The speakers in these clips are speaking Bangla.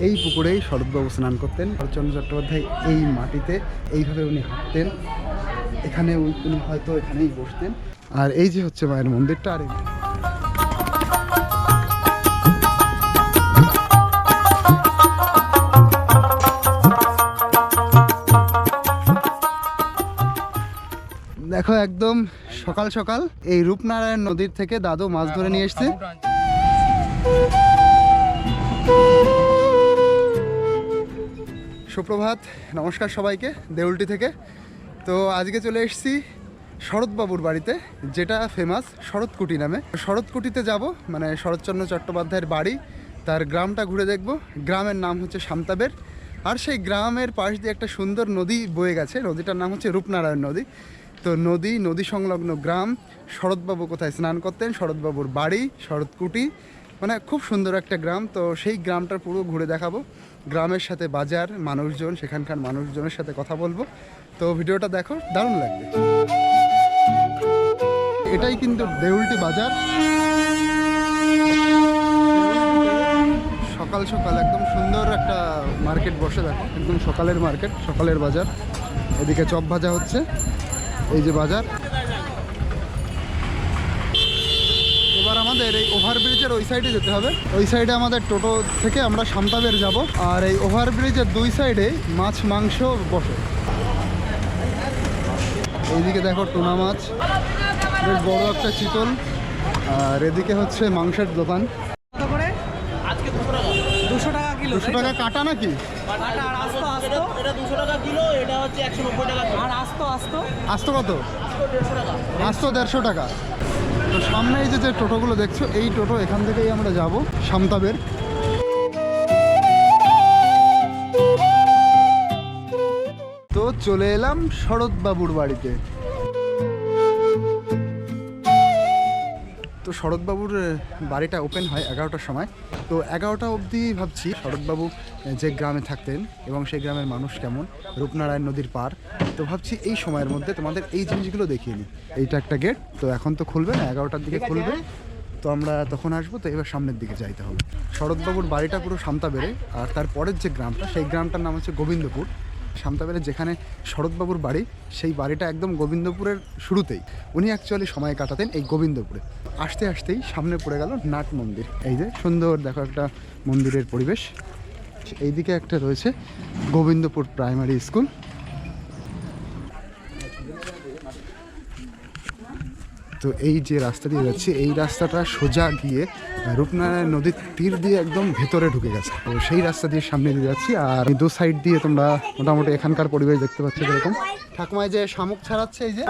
এই পুকুরেই শরৎবাবু স্নান করতেন। শরৎচন্দ্র চট্টোপাধ্যায় এই মাটিতে এইভাবে উনি হাঁটতেন। এখানে উনি- হয়তো এখানেই বসতেন। আর এই যে হচ্ছে মায়ের মন্দিরটা, আর দেখো একদম সকাল সকাল এই রূপনারায়ণ নদীর থেকে দাদু মাছ ধরে নিয়ে এসছে। সুপ্রভাত, নমস্কার সবাইকে দেউলটি থেকে। তো আজকে চলে এসেছি শরৎবাবুর বাড়িতে, যেটা ফেমাস শরৎকুটি নামে। শরৎকুটিতে যাব মানে শরৎচন্দ্র চট্টোপাধ্যায়ের বাড়ি, তার গ্রামটা ঘুরে দেখব। গ্রামের নাম হচ্ছে শান্তাবের আর সেই গ্রামের পাশ দিয়ে একটা সুন্দর নদী বয়ে গেছে, নদীটার নাম হচ্ছে রূপনারায়ণ নদী। তো নদী নদী সংলগ্ন গ্রাম, শরৎবাবু কোথায় স্নান করতেন, শরৎবাবুর বাড়ি, শরৎকুটি মানে খুব সুন্দর একটা গ্রাম। তো সেই গ্রামটার পুরো ঘুরে দেখাবো। গ্রামের সাথে বাজার, মানুষজন, সেখানকার মানুষজনের সাথে কথা বলব। তো ভিডিওটা দেখো, দারুণ লাগবে। এটাই কিন্তু দেউলটি বাজার। সকাল সকাল একদম সুন্দর একটা মার্কেট বসে দেখো। একদম সকালের মার্কেট, সকালের বাজার। এদিকে চপ ভাজা হচ্ছে। এই যে বাজার এবার আমাদের এই ওভারব্রিজের ওই সাইডে যেতে হবে। ওই সাইডে আমাদের টোটো থেকে আমরা সান্তাবের যাব আর এই ওভারব্রিজের দুই সাইডে মাছ মাংস বসে। এইদিকে দেখো টুনা মাছ বেশ বড় একটা চিতল আর এদিকে হচ্ছে মাংসের দোকান। দুশো টাকা কিলো দুশো টাকা কাটা নাকি? আস্ত আস্ত? এটা দুশো টাকা কিলো এটা হচ্ছে একশো নব্বই টাকা কিলো। আর আস্ত আস্ত? আসতো কত? আসতো দেড়শো টাকা। তো সামনে এই যে টোটোগুলো দেখছ, এই টোটো এখান থেকেই আমরা যাব সামতাবের তো চলে এলাম শরৎবাবুর বাড়িতে। তো শরৎবাবুর বাড়িটা ওপেন হয় এগারোটার সময়। তো এগারোটা অবধি ভাবছি শরৎবাবু যে গ্রামে থাকতেন এবং সেই গ্রামের মানুষ কেমন রূপনারায়ণ নদীর পার। তো ভাবছি এই সময়ের মধ্যে তোমাদের এই জিনিসগুলো দেখিয়ে নিই। এইটা একটা গেট তো এখন তো খুলবে না এগারোটার দিকে খুলবে। তো আমরা তখন আসব তো এবার সামনের দিকে যাইতে হবে। শরৎবাবুর বাড়িটা পুরো শান্তা বেড়ে আর তারপরের যে গ্রামটা সেই গ্রামটার নাম হচ্ছে গোবিন্দপুর। শান্তাবেলে যেখানে শরৎবাবুর বাড়ি সেই বাড়িটা একদম গোবিন্দপুরের শুরুতেই। উনি অ্যাকচুয়ালি সময় কাটাতেন এই গোবিন্দপুরে। আসতে আসতেই সামনে পড়ে গেল নাট মন্দির। এই যে সুন্দর দেখো একটা মন্দিরের পরিবেশ। এইদিকে একটা রয়েছে গোবিন্দপুর প্রাইমারি স্কুল তো এই যে রাস্তা দিয়ে যাচ্ছি এই রাস্তাটা সোজা গিয়ে রূপনারায়ণ নদীর তীর দিয়ে একদম ভেতরে ঢুকে গেছে। তো সেই রাস্তা দিয়ে সামনে দিয়ে যাচ্ছি আর এই দু সাইড দিয়ে তোমরা মোটামুটি এখানকার পরিবেশ দেখতে পাচ্ছ এরকম ঠাকুমায় যে শামুক ছাড়াচ্ছে এই যে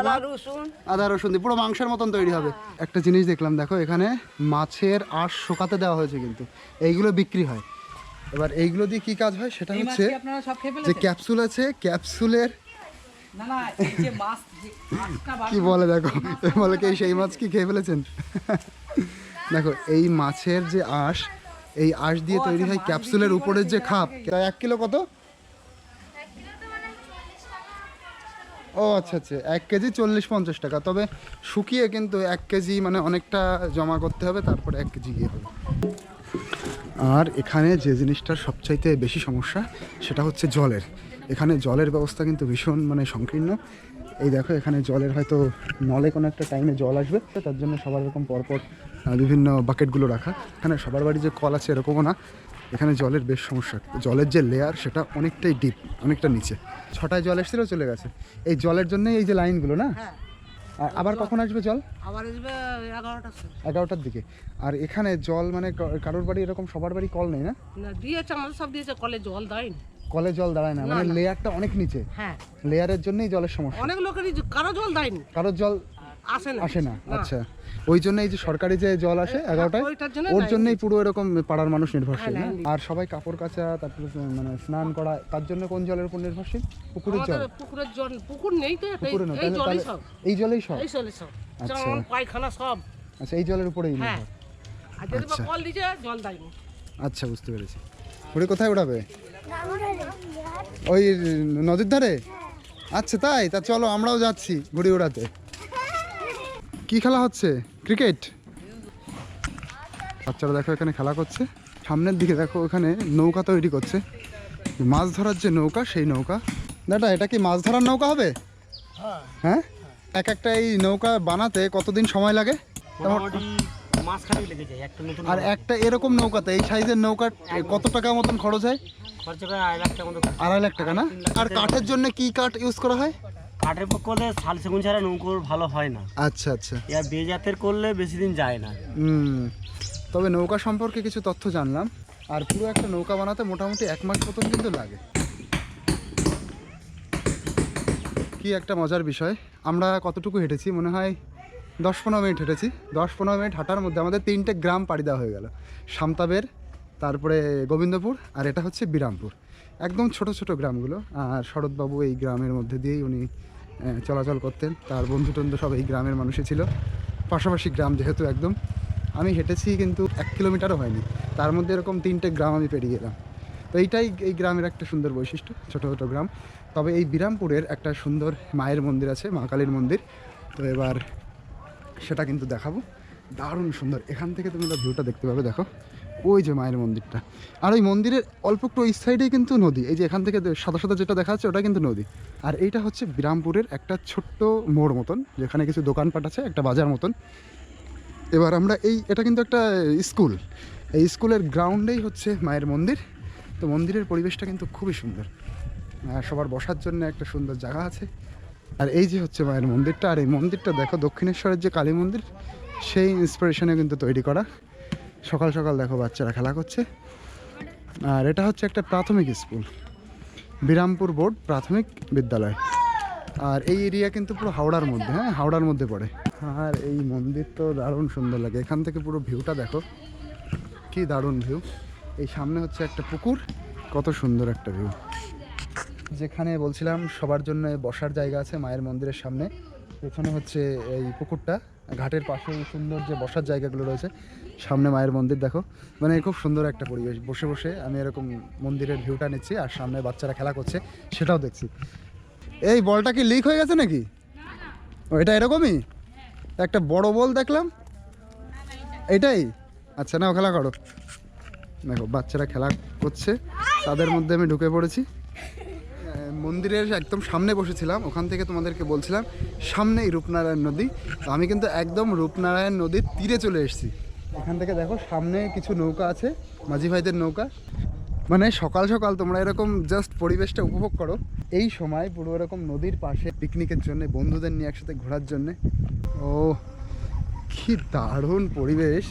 আদা রসুন। দিয়ে পুরো মাংসের মতন তৈরি হবে। একটা জিনিস দেখলাম দেখো এখানে মাছের আঁশ শুকাতে দেওয়া হয়েছে কিন্তু এইগুলো বিক্রি হয়। এবার এইগুলো দিয়ে কি কাজ হয়? সেটা হচ্ছে যে ক্যাপসুল আছে ক্যাপসুলের কি বলে দেখো? বলে কি সেই মাছ কি খেয়ে ফেলেছেন? দেখো এই মাছের যে আঁশ এই আঁশ দিয়ে তৈরি হয় ক্যাপসুলের উপরের যে খাপ। এক কিলো কত? ও আচ্ছা আচ্ছা এক কেজি চল্লিশ পঞ্চাশ টাকা। তবে শুকিয়ে কিন্তু এক কেজি মানে অনেকটা জমা করতে হবে তারপরে এক কেজি গিয়ে হবে। আর এখানে যে জিনিসটার সবচাইতে বেশি সমস্যা সেটা হচ্ছে জলের। এখানে জলের ব্যবস্থা কিন্তু ভীষণ মানে সংকীর্ণ। এই দেখো এখানে জলের হয়তো নলে কোনো একটা টাইমে জল আসবে তার জন্য সবার এরকম পরপর বিভিন্ন বাকেটগুলো রাখা। এখানে সবার বাড়ি যে কল আছে এরকমও না এখানে জলের বেশ সমস্যা। জলের যে লেয়ার সেটা অনেকটাই ডিপ অনেকটা নিচে। ছটায় জল এসেছিল চলে গেছে। এই জলের জন্যই এই যে লাইনগুলো না? হ্যাঁ। আর আবার কখন আসবে জল? আবার আসবে এগারোটার দিকে। আর এখানে জল মানে কারোর বাড়ি এরকম সবার বাড়ি কল নেই না? না দিয়েছে আমাদের সব দিয়েছে কলে জল দেয়নি। কলে জল দাঁড়ায় না মানে লেয়ারটা অনেক নিচে। হ্যাঁ। লেয়ারের জন্যই জলের সমস্যা। অনেক লোকেরই কারও জল দেয়নি। কারোর জল আসে না। আসে না আচ্ছা। ওই জন্য এই যে সরকারি যে জল আসে এগারোটায় ওর জন্যই পুরো এরকম পাড়ার মানুষ নির্ভরশীল। হ্যাঁ? লাইন আর সবাই কাপড় কাচা তারপরে মানে স্নান করা তার জন্য কোন জলের উপর নির্ভরশীল? পুকুরের জল। পুকুরের জল পুকুর নেই তো এই- পুকুরে না এই তাহলে জলই সব। এই জলেই সব? এই জলই সব। আচ্ছা। পায়খানা সব। আচ্ছা এই জলের উপরেই হ্যাঁ। নির্ভর। আচ্ছা। কল দিয়েছে জল দেয়নি। আচ্ছা বুঝতে পেরেছি। ঘুড়ি কোথায় উড়াবে? ওই নদীর ধারে? আচ্ছা তাই? তা চলো আমরাও যাচ্ছি ঘুড়ি উড়াতে কি খেলা হচ্ছে? ক্রিকেট? বাচ্চারা দেখো এখানে খেলা করছে। সামনের দিকে দেখো ওখানে নৌকা তৈরি করছে। মাছ ধরার যে নৌকা সেই নৌকা। দাদা এটা কি মাছ ধরার নৌকা হবে? হ্যাঁ। এক একটা এই নৌকা বানাতে কতদিন সময় লাগে? মোটামুটি মাছ লেগে যায় একটা নতুন আর একটা এরকম নৌকাতে এই সাইজের নৌকার কত টাকা মতন খরচ হয়? খরচা আড়াই লাখ টাকা মতো আড়াই লাখ টাকা না? আর কাঠের জন্য কি কাঠ ইউজ করা হয়? কাঠের হলে শাল সেগুন ছাড়া নৌকোর ভালো হয় না। আচ্ছা আচ্ছা। এবার বেজাতের করলে বেশি দিন যায় না। হুম। তবে নৌকা সম্পর্কে কিছু তথ্য জানলাম। আর পুরো একটা নৌকা বানাতে মোটামুটি এক মাস মতন কিন্তু লাগে। কি একটা মজার বিষয়। আমরা কতটুকু হেঁটেছি? মনে হয় দশ পনেরো মিনিট হেঁটেছি। দশ পনেরো মিনিট হাঁটার মধ্যে আমাদের তিনটে গ্রাম পাড়ি দেওয়া হয়ে গেল। সামতাবের তারপরে গোবিন্দপুর, আর এটা হচ্ছে বিরামপুর। একদম ছোট ছোট গ্রামগুলো। আর শরৎবাবু এই গ্রামের মধ্যে দিয়েই উনি চলাচল করতেন। তার বন্ধু টন্ধু সব এই গ্রামের মানুষই ছিল। পাশাপাশি গ্রাম যেহেতু একদম। আমি হেঁটেছি কিন্তু এক কিলোমিটারও হয়নি। তার মধ্যে এরকম তিনটে গ্রাম আমি পেরিয়ে গেলাম। তো এইটাই এই গ্রামের একটা সুন্দর বৈশিষ্ট্য, ছোটো ছোটো গ্রাম। তবে এই বিরামপুরের একটা সুন্দর মায়ের মন্দির আছে, মা কালীর মন্দির। তো এবার সেটা কিন্তু দেখাবো। দারুণ সুন্দর। এখান থেকে তুমি ভিউটা দেখতে পাবে, দেখো। ওই যে মায়ের মন্দিরটা। আর ওই মন্দিরের অল্প একটু ওই সাইডেই কিন্তু নদী। এই যে এখান থেকে সাদা সাদা যেটা দেখা যাচ্ছে, ওটা কিন্তু নদী। আর এইটা হচ্ছে বিরামপুরের একটা ছোট্ট মোড় মতন, যেখানে কিছু দোকানপাট আছে, একটা বাজার মতন। এবার আমরা এই, এটা কিন্তু একটা স্কুল। এই স্কুলের গ্রাউন্ডেই হচ্ছে মায়ের মন্দির। তো মন্দিরের পরিবেশটা কিন্তু খুবই সুন্দর। সবার বসার জন্য একটা সুন্দর জায়গা আছে। আর এই যে হচ্ছে মায়ের মন্দিরটা, আর এই মন্দিরটা দেখো, দক্ষিণেশ্বরের যে কালী মন্দির, সেই ইন্সপিরেশনে কিন্তু তৈরি করা। সকাল সকাল দেখো বাচ্চারা খেলা করছে। আর এটা হচ্ছে একটা প্রাথমিক স্কুল, বিরামপুর বোর্ড প্রাথমিক বিদ্যালয়। আর এই এরিয়া কিন্তু পুরো হাওড়ার মধ্যে হ্যাঁ হাওড়ার মধ্যে পড়ে। আর এই মন্দির তো দারুণ সুন্দর লাগে। এখান থেকে পুরো ভিউটা দেখো, কি দারুণ ভিউ এই সামনে হচ্ছে একটা পুকুর, কত সুন্দর একটা ভিউ যেখানে বলছিলাম সবার জন্য বসার জায়গা আছে মায়ের মন্দিরের সামনে। পেছনে হচ্ছে এই পুকুরটা ঘাটের পাশে সুন্দর যে বসার জায়গাগুলো রয়েছে সামনে মায়ের মন্দির দেখো। মানে খুব সুন্দর একটা পরিবেশ বসে বসে আমি এরকম মন্দিরের ভিউটা নিচ্ছি আর সামনে বাচ্চারা খেলা করছে সেটাও দেখছি। এই বলটা কি লিক হয়ে গেছে নাকি? ও এটা এরকমই? একটা বড় বল দেখলাম। এটাই? আচ্ছা নাও খেলা করো। দেখো বাচ্চারা খেলা করছে তাদের মধ্যে আমি ঢুকে পড়েছি। মন্দিরের একদম সামনে বসেছিলাম, ওখান থেকে তোমাদেরকে বলছিলাম, সামনেই রূপনারায়ণ নদী। তো আমি কিন্তু একদম রূপনারায়ণ নদীর তীরে চলে এসেছি। এখান থেকে দেখো সামনে কিছু নৌকা আছে, মাঝি ভাইদের নৌকা। মানে সকাল সকাল তোমরা এরকম জাস্ট পরিবেশটা উপভোগ করো। এই সময় পুরো এরকম নদীর পাশে পিকনিকের জন্য, বন্ধুদের নিয়ে একসাথে ঘোরার জন্য। ও কি দারুণ পরিবেশ।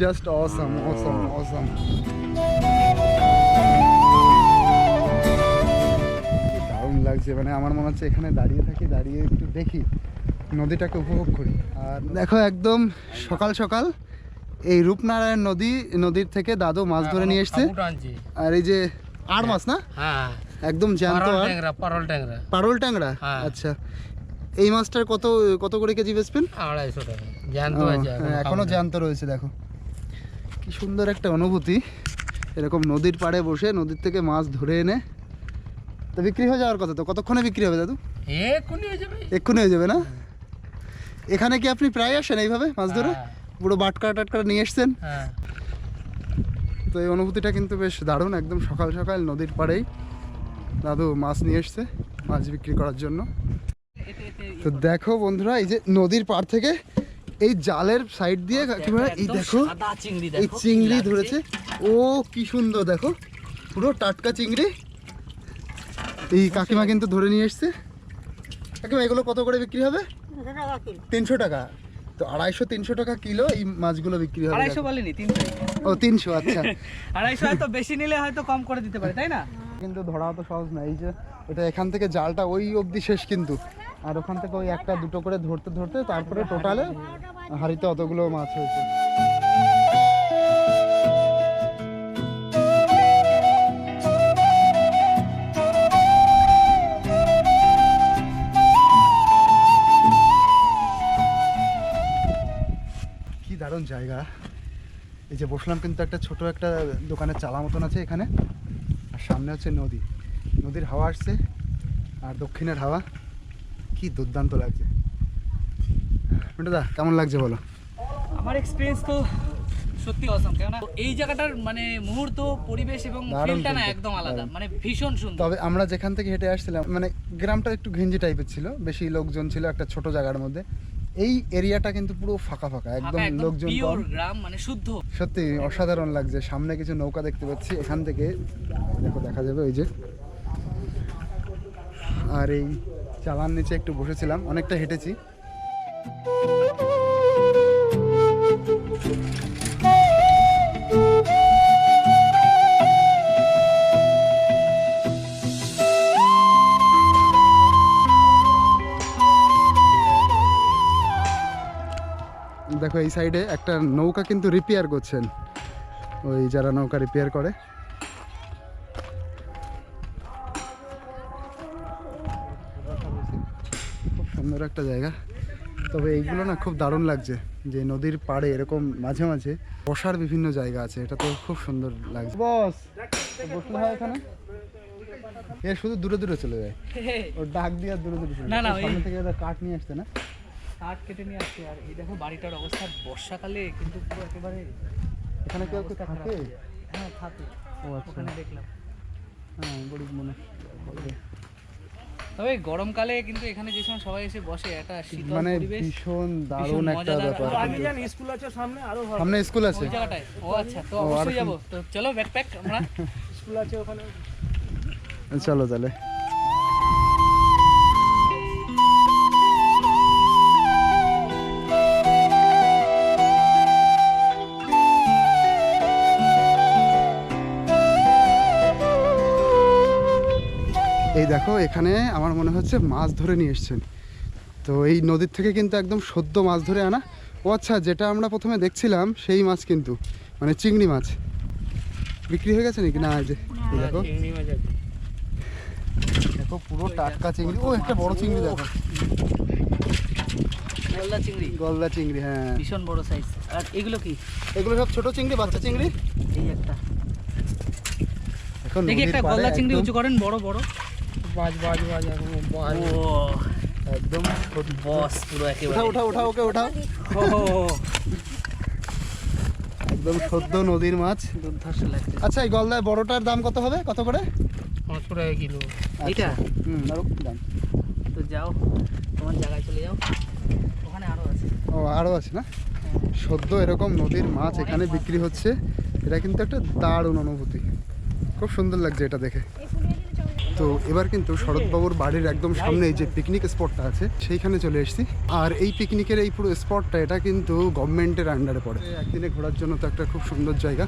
জাস্ট অসাম অসাম অসাম লাগছে। মানে আমার মনে হচ্ছে এখানে দাঁড়িয়ে থাকি দাঁড়িয়ে একটু দেখি নদীটাকে উপভোগ করি। আর দেখো একদম সকাল সকাল এই রূপনারায়ণ নদী নদীর থেকে দাদু মাছ ধরে নিয়ে এসছে। আর এই যে আর মাছ না? হ্যাঁ একদম জ্যান্ত পারল ট্যাংরা পারল ট্যাংরা। হ্যাঁ। আচ্ছা। এই মাছটার কত কত করে কেজি বেচবেন? আড়াইশো টাকা। জ্যান্ত ও, আছে হ্যাঁ, এখনও জ্যান্ত রয়েছে দেখো। কি সুন্দর একটা অনুভূতি। এরকম নদীর পাড়ে বসে নদীর থেকে মাছ ধরে এনে তো বিক্রি হয়ে যাওয়ার কথা তো কতক্ষণে বিক্রি হবে দাদু? এক্ষুনি হয়ে যাবে। এক্ষুনি হয়ে যাবে না? এখানে কি আপনি প্রায় আসেন এইভাবে মাছ ধরে? হ্যাঁ। পুরো বাটকা টাটকা নিয়ে এসছেন? হ্যাঁ। তো এই অনুভূতিটা কিন্তু বেশ দারুণ একদম সকাল সকাল নদীর পাড়েই দাদু মাছ নিয়ে এসছে মাছ বিক্রি করার জন্য। তো দেখো বন্ধুরা এই যে নদীর পাড় থেকে এই জালের সাইড দিয়ে একেবারে এই দেখো এই চিংড়ি ধরেছে। ও কি সুন্দর দেখো পুরো টাটকা চিংড়ি। এই কাকিমা কিন্তু ধরে নিয়ে এসছে। কাকিমা এগুলো কত করে বিক্রি হবে? তিনশো টাকা। তো আড়াইশো তিনশো টাকা কিলো এই মাছগুলো বিক্রি হবে। আড়াইশো। বলেনি তিনশো। ও তিনশো আচ্ছা। আড়াইশো হয়তো বেশি নিলে হয়তো কম করে দিতে পারে তাই না? কিন্তু ধরা তো সহজ না এই যে এটা এখান থেকে জালটা ওই অবধি শেষ কিন্তু। আর ওখান থেকে ওই একটা দুটো করে ধরতে ধরতে তারপরে টোটালে হাড়িতে অতগুলো মাছ হয়েছে। দারুণ জায়গা। এই যে বসলাম কিন্তু একটা ছোট একটা দোকানের চালা মতন আছে এখানে। আর সামনে হচ্ছে নদী। নদীর হাওয়া আসছে আর দক্ষিণের হাওয়া। কি দুর্দান্ত লাগছে। দা কেমন লাগছে বলো? আমার এক্সপিরিয়েন্স তো সত্যি অসম কেননা এই জায়গাটার মানে মুহূর্ত পরিবেশ এবং ফিলটা না একদম আলাদা। মানে ভীষণ সুন্দর। তবে আমরা যেখান থেকে হেঁটে আসছিলাম মানে গ্রামটা একটু ঘেঞ্জি টাইপের ছিল। বেশি লোকজন ছিল একটা ছোট জায়গার মধ্যে। এই এরিয়াটা কিন্তু পুরো ফাঁকা ফাঁকা একদম লোকজন গ্রাম মানে শুদ্ধ। সত্যি অসাধারণ লাগছে সামনে কিছু নৌকা দেখতে পাচ্ছি এখান থেকে দেখো দেখা যাবে ওই যে। আর এই চালান নিচে একটু বসেছিলাম অনেকটা হেঁটেছি। দেখো এই সাইডে একটা নৌকা কিন্তু রিপেয়ার করছেন। ওই যারা নৌকা রিপেয়ার করে। খুব সুন্দর একটা জায়গা। তবে এইগুলো না খুব দারুণ লাগছে যে নদীর পাড়ে এরকম মাঝে মাঝে বসার বিভিন্ন জায়গা আছে এটা তো খুব সুন্দর লাগছে। বস বসলে হয় এখানে? এ শুধু দূরে দূরে চলে যায়। ও ডাক দিয়ে দূরে দূরে চলে না, যায় না, সামনে থেকে কাঠ নিয়ে আসতে না? কাঠ কেটে নিয়ে আসছে আর এই দেখো বাড়িটার অবস্থা বর্ষাকালে কিন্তু পুরো একেবারে এখানে কেউ কেউ থাকে? হ্যাঁ থাকে। ও আচ্ছা। ওখানে দেখলাম। হ্যাঁ বড় মনে তবে গরমকালে কিন্তু এখানে যে সময় সবাই এসে বসে একটা শীতল মানে ভীষণ দারুণ একটা। ব্যাপার। আগে কিন্তু। স্কুল আছে সামনে আরও ভালো। সামনে স্কুল আছে। ওই জায়গাটায়। ও আচ্ছা তো অবশ্যই? যাব। তো চলো ব্যাকপ্যাক আমরা। স্কুল আছে ওখানে। চলো তাহলে। এখানে আমার মনে হচ্ছে মাছ ধরে নিয়ে এসছেন। তো এই নদীর থেকে কিন্তু একদম সদ্য মাছ ধরে আনা। ও আচ্ছা যেটা আমরা প্রথমে দেখছিলাম সেই মাছ কিন্তু মানে চিংড়ি মাছ। বিক্রি হয়ে গেছে নাকি? না যে দেখো। দেখো পুরো টাটকা চিংড়ি। ও একটা বড় চিংড়ি দেখো। গলদা চিংড়ি। গলদা চিংড়ি হ্যাঁ। ভীষণ বড় সাইজ আর এগুলো কি? এগুলো সব ছোট চিংড়ি বাচ্চা চিংড়ি? এই একটা। এখন দেখি একটা গলদা চিংড়ি উঁচু করেন বড় বড়। বাজ বাজ বাজ ও একদম বস পুরো উঠা উঠা উঠা ওকে উঠাও। একদম সদ্য নদীর মাছ। দুর্ধর্ষ লাগছে। আচ্ছা এই গলদায় বড়টার দাম কত হবে? কত করে? পাঁচশো টাকা কিলো। এইটা? আচ্ছা, হুম আরও দাম। তো যাও তোমার জায়গায় চলে যাও। ওখানে আরও আছে। ও আরও আছে না? সদ্য এরকম নদীর মাছ এখানে বিক্রি হচ্ছে। এটা কিন্তু একটা দারুণ অনুভূতি। খুব সুন্দর লাগছে এটা দেখে। তো এবার কিন্তু শরৎবাবুর বাড়ির একদম সামনে যে পিকনিক স্পটটা আছে, সেইখানে চলে এসেছি। আর এই পিকনিকের এই পুরো স্পটটা এটা কিন্তু গভর্নমেন্টের আন্ডারে পড়ে। একদিনে ঘোরার জন্য তো একটা খুব সুন্দর জায়গা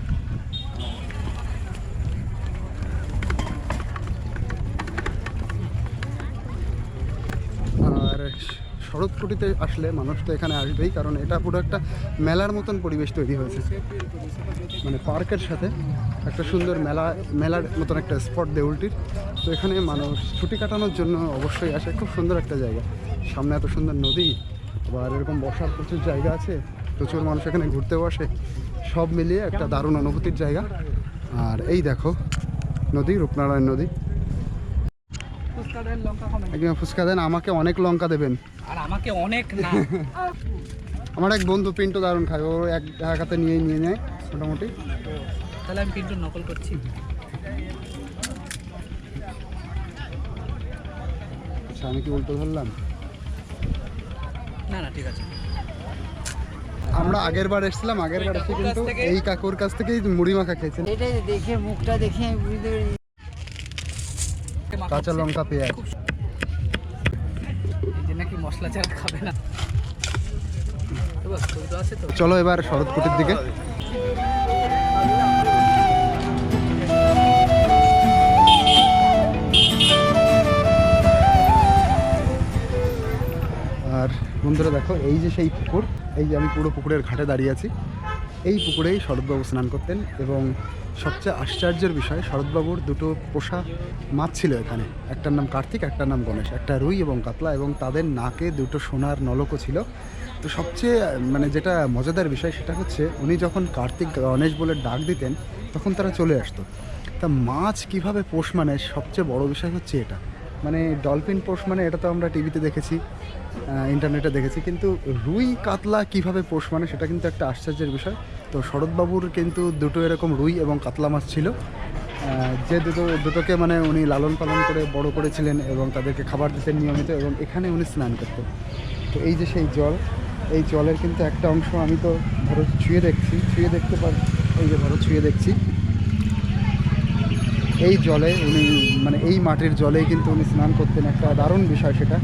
আর শরৎকুটিতে আসলে মানুষ তো এখানে আসবেই কারণ এটা পুরো একটা মেলার মতন পরিবেশ তৈরি হয়েছে। মানে পার্কের সাথে একটা সুন্দর মেলা মেলার মতন একটা স্পট দেউলটির। তো এখানে মানুষ ছুটি কাটানোর জন্য অবশ্যই আসে খুব সুন্দর একটা জায়গা। সামনে এত সুন্দর নদী আবার এরকম বসার প্রচুর জায়গা আছে প্রচুর মানুষ এখানে ঘুরতে বসে সব মিলিয়ে একটা দারুণ অনুভূতির জায়গা। আর এই দেখো নদী রূপনারায়ণ নদী। ফুচকা দেন একদম ফুচকা দেন আমাকে অনেক লঙ্কা দেবেন। আর আমাকে অনেক না আমার এক বন্ধু পিন্টু দারুণ খায় ও এক হাতে নিয়ে নিয়ে নেয় মোটামুটি। তাহলে আমি কিন্তু নকল করছি। আচ্ছা আমি কি উল্টো ধরলাম? না না ঠিক আছে। আমরা আগের বার এসেছিলাম আগের বার এসে কিন্তু এই কাকুর কাছ থেকেই মুড়ি মাখা খেয়েছেন। এটা দেখে মুখটা দেখে আমি বুঝতে পারি কাঁচা লঙ্কা পেঁয়াজ। চলো এবার শরৎকুটির দিকে। আর বন্ধুরা দেখো, এই যে সেই পুকুর, এই যে আমি পুরো পুকুরের ঘাটে দাঁড়িয়ে আছি। এই পুকুরেই শরৎবাবু স্নান করতেন এবং সবচেয়ে আশ্চর্যের বিষয়, শরৎবাবুর দুটো পোষা মাছ ছিল এখানে। একটার নাম কার্তিক, একটার নাম গণেশ। একটা রুই এবং কাতলা এবং তাদের নাকে দুটো সোনার নলকও ছিল। তো সবচেয়ে মানে যেটা মজাদার বিষয় সেটা হচ্ছে, উনি যখন কার্তিক গণেশ বলে ডাক দিতেন, তখন তারা চলে আসতো। তা মাছ কীভাবে পোষ মানে সবচেয়ে বড় বিষয় হচ্ছে এটা। মানে ডলফিন পোষ মানে এটা তো আমরা টিভিতে দেখেছি। ইন্টারনেটে দেখেছি। কিন্তু রুই কাতলা কীভাবে পোষ মানে সেটা কিন্তু একটা আশ্চর্যের বিষয়। তো শরৎবাবুর কিন্তু দুটো এরকম রুই এবং কাতলা মাছ ছিল। যে দুটো, দুটোকে মানে উনি লালন পালন করে বড় করেছিলেন এবং তাদেরকে খাবার দিতেন নিয়মিত এবং এখানে উনি স্নান করতেন। তো এই যে সেই জল, এই জলের কিন্তু একটা অংশ আমি তো ধরো ছুঁয়ে দেখছি, ছুঁয়ে দেখতে পার, এই যে ধরো ছুঁয়ে দেখছি। এই জলে উনি মানে এই মাটির জলেই কিন্তু উনি স্নান করতেন, একটা দারুণ বিষয় সেটা।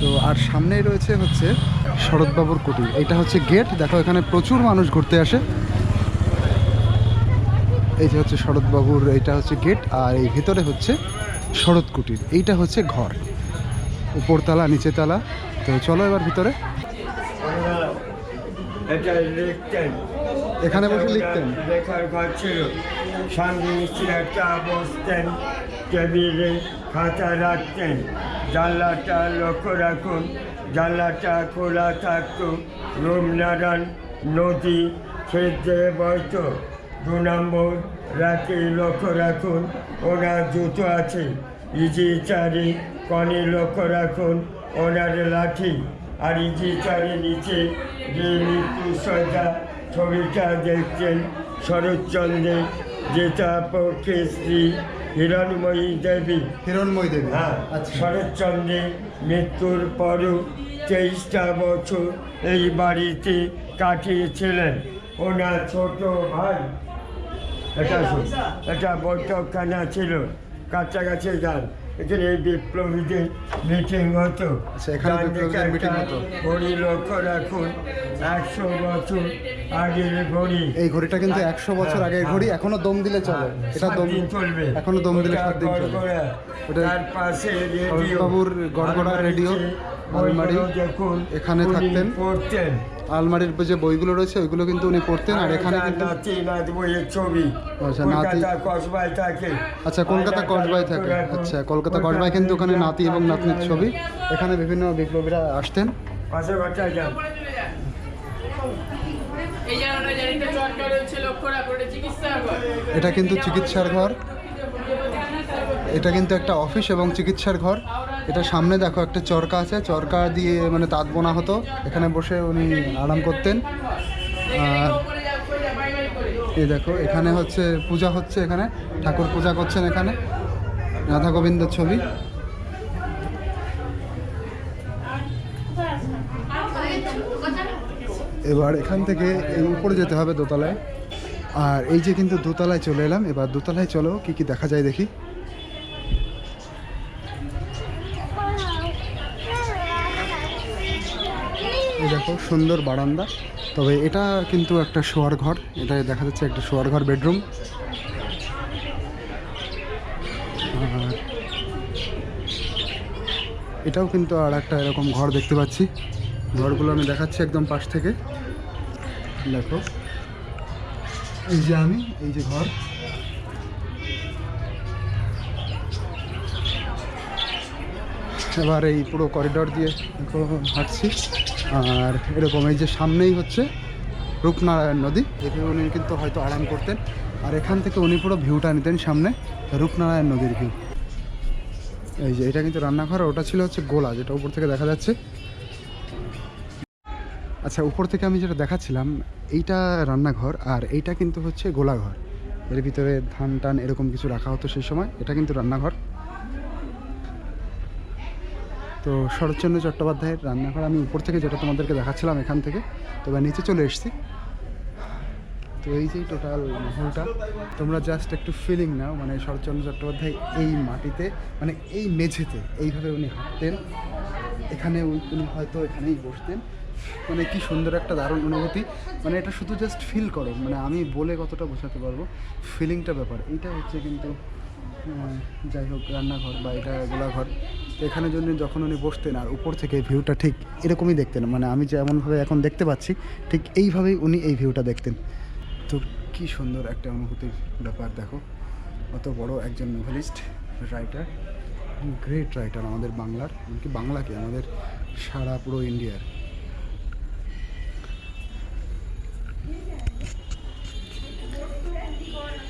তো আর সামনেই রয়েছে হচ্ছে শরৎবাবুর কুটির। এটা হচ্ছে গেট। দেখো, এখানে প্রচুর মানুষ ঘুরতে আসে। এই যে হচ্ছে শরৎবাবুর, এইটা হচ্ছে গেট, আর এই ভেতরে হচ্ছে শরৎ কুটির। এইটা হচ্ছে ঘর। উপরতলা, নিচেতলা। তো চলো এবার ভিতরে। এখানে বসে লিখতেন। লেখার ঘর একটা বসতেন টেবিলে খাতা রাখতেন। জানলাটা লক্ষ্য রাখুন জানলাটা খোলা থাকতো রূপনারায়ণ নদী সেদ্ধে বইত দু নম্বর রাতে লক্ষ্য রাখুন, ওনার জুতো আছে। ইজি চারি কনে লক্ষ্য রাখুন, ওনার লাঠি। আর ইজি চারি নিচে যে মৃত্যু সজ্জা ছবিটা দেখছেন, শরৎচন্দ্রের যেটা পক্ষে স্ত্রী হিরণময়ী দেবী। হিরণময়ী দেবী। হ্যাঁ আচ্ছা। শরৎচন্দ্রের মৃত্যুর পরও তেইশটা বছর এই বাড়িতে কাটিয়েছিলেন। ওনার ছোট ভাই এটা এটা বৈঠকখানা ছিল কাছাকাছি যান। এখানে বিপ্লবীদের মিটিং হতো। আচ্ছা, এখানে বিপ্লবীদের একটা হতো। ঘড়ি লক্ষ্য রাখুন একশো বছর আগের ঘড়ি। এই ঘড়িটা কিন্তু একশো বছর আগের ঘড়ি এখনও দম দিলে চলে। এটা দম চলবে। এখনও দম দিলে সাত দিন চলে। ওটা শরৎবাবুর গড়গড়া রেডিও, আলমারি, দেখুন এখানে থাকতেন। পড়তেন আলমারির যে বইগুলো রয়েছে ওইগুলো কিন্তু উনি পড়তেন। আর এখানে একটা কিন্তু নাতি নাত বইয়ের ছবি। আচ্ছা, নাতি- কলকাতা কসবায় থাকে। আচ্ছা কলকাতা লক্ষ্য থাকে। আচ্ছা কলকাতা কসবায় কিন্তু ওখানে নাতি এবং নাতনির ছবি। এখানে বিভিন্ন বিপ্লবীরা আসতেন। এটা কিন্তু চিকিৎসার ঘর। এটা কিন্তু একটা অফিস এবং চিকিৎসার ঘর। এটা সামনে দেখো, একটা চরকা আছে। চরকা দিয়ে মানে তাঁত বোনা হতো। এখানে বসে উনি আরাম করতেন। আর এই দেখো, এখানে হচ্ছে পূজা হচ্ছে এখানে। ঠাকুর পূজা করছেন এখানে। রাধা গোবিন্দের ছবি। এবার এখান থেকে এই উপরে যেতে হবে দোতলায়। আর এই যে কিন্তু দোতলায় চলে এলাম, এবার দোতলায় চলো, কি কি দেখা যায় দেখি। দেখো, সুন্দর বারান্দা। তবে এটা কিন্তু একটা শোয়ার ঘর। এটা দেখা যাচ্ছে একটা শোয়ার ঘর বেডরুম। এটাও কিন্তু আর একটা এরকম ঘর দেখতে পাচ্ছি। ঘরগুলো আমি দেখাচ্ছি একদম পাশ থেকে। দেখো, এই যে আমি, এই যে ঘর। এবার এই পুরো করিডর দিয়ে হাঁটছি। আর এরকম এই যে সামনেই হচ্ছে রূপনারায়ণ নদী। এখানে উনি কিন্তু হয়তো আরাম করতেন। আর এখান থেকে উনি পুরো ভিউটা নিতেন সামনে, রূপনারায়ণ নদীর ভিউ। এই যে এটা কিন্তু রান্নাঘর, ওটা ছিল হচ্ছে গোলা, যেটা উপর থেকে দেখা যাচ্ছে। আচ্ছা উপর থেকে আমি যেটা দেখাচ্ছিলাম, এইটা রান্নাঘর আর এইটা কিন্তু হচ্ছে গোলাঘর। এর ভিতরে ধান টান এরকম কিছু রাখা হতো সেই সময়, এটা কিন্তু রান্নাঘর। তো শরৎচন্দ্র চট্টোপাধ্যায়ের রান্নাঘর, আমি উপর থেকে যেটা তোমাদেরকে দেখাচ্ছিলাম এখান থেকে, তো এবার নিচে চলে এসেছি। তো এই যে টোটাল মহলটা, তোমরা জাস্ট একটু ফিলিং নাও মানে শরৎচন্দ্র চট্টোপাধ্যায় এই মাটিতে মানে এই মেঝেতে এইভাবে উনি হাঁটতেন। এখানে উনি- হয়তো এখানেই বসতেন। মানে কি সুন্দর একটা দারুণ অনুভূতি। মানে এটা শুধু জাস্ট ফিল করো মানে আমি বলে কতটা বোঝাতে পারব? ফিলিংটা ব্যাপার। এইটা হচ্ছে কিন্তু যাই হোক, রান্নাঘর বা এটা গোলাঘর এখানে জন্য যখন উনি বসতেন আর উপর থেকে ভিউটা ঠিক এরকমই দেখতেন মানে আমি যেমনভাবে এখন দেখতে পাচ্ছি, ঠিক এইভাবেই উনি এই ভিউটা দেখতেন। তো কি সুন্দর একটা অনুভূতির ব্যাপার, দেখো। অত বড় একজন নোভেলিস্ট রাইটার গ্রেট রাইটার আমাদের বাংলার, এমনকি বাংলাকে আমাদের সারা পুরো ইন্ডিয়ার।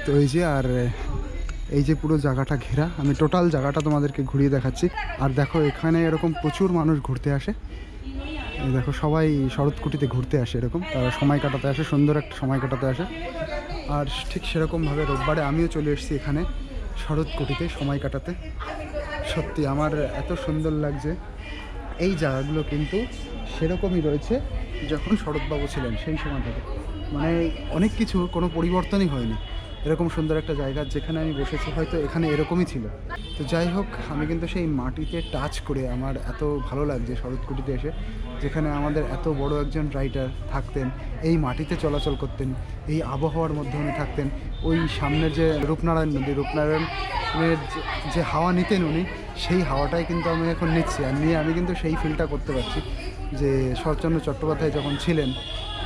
তো এই যে আর এই যে পুরো জায়গাটা ঘেরা, আমি টোটাল জায়গাটা তোমাদেরকে ঘুরিয়ে দেখাচ্ছি। আর দেখো, এখানে এরকম প্রচুর মানুষ ঘুরতে আসে। দেখো, সবাই শরৎকুটিতে ঘুরতে আসে এরকম। তারা সময় কাটাতে আসে, সুন্দর একটা সময় কাটাতে আসে। আর ঠিক সেরকমভাবে রোববারে আমিও চলে এসেছি এখানে, শরৎকুটিতে সময় কাটাতে। সত্যি আমার এত সুন্দর লাগছে। এই জায়গাগুলো কিন্তু সেরকমই রয়েছে যখন শরৎবাবু ছিলেন, সেই সময় থেকে। মানে অনেক কিছু কোনো পরিবর্তনই হয়নি। এরকম সুন্দর একটা জায়গা যেখানে আমি বসেছি, হয়তো এখানে এরকমই ছিল। তো যাই হোক, আমি কিন্তু সেই মাটিতে টাচ করে আমার এত ভালো লাগছে শরৎকুটিতে এসে, যেখানে আমাদের এত বড় একজন রাইটার থাকতেন, এই মাটিতে চলাচল করতেন, এই আবহাওয়ার মধ্যে উনি থাকতেন, ওই সামনের যে রূপনারায়ণ নদী, রূপনারায়ণের যে- যে হাওয়া নিতেন উনি, সেই হাওয়াটাই কিন্তু আমি এখন নিচ্ছি। আর নিয়ে আমি কিন্তু সেই ফিলটা করতে পারছি যে শরৎচন্দ্র চট্টোপাধ্যায় যখন ছিলেন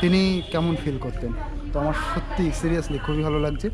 তিনি কেমন ফিল করতেন? তো আমার সত্যি সিরিয়াসলি খুবই ভালো লাগছে।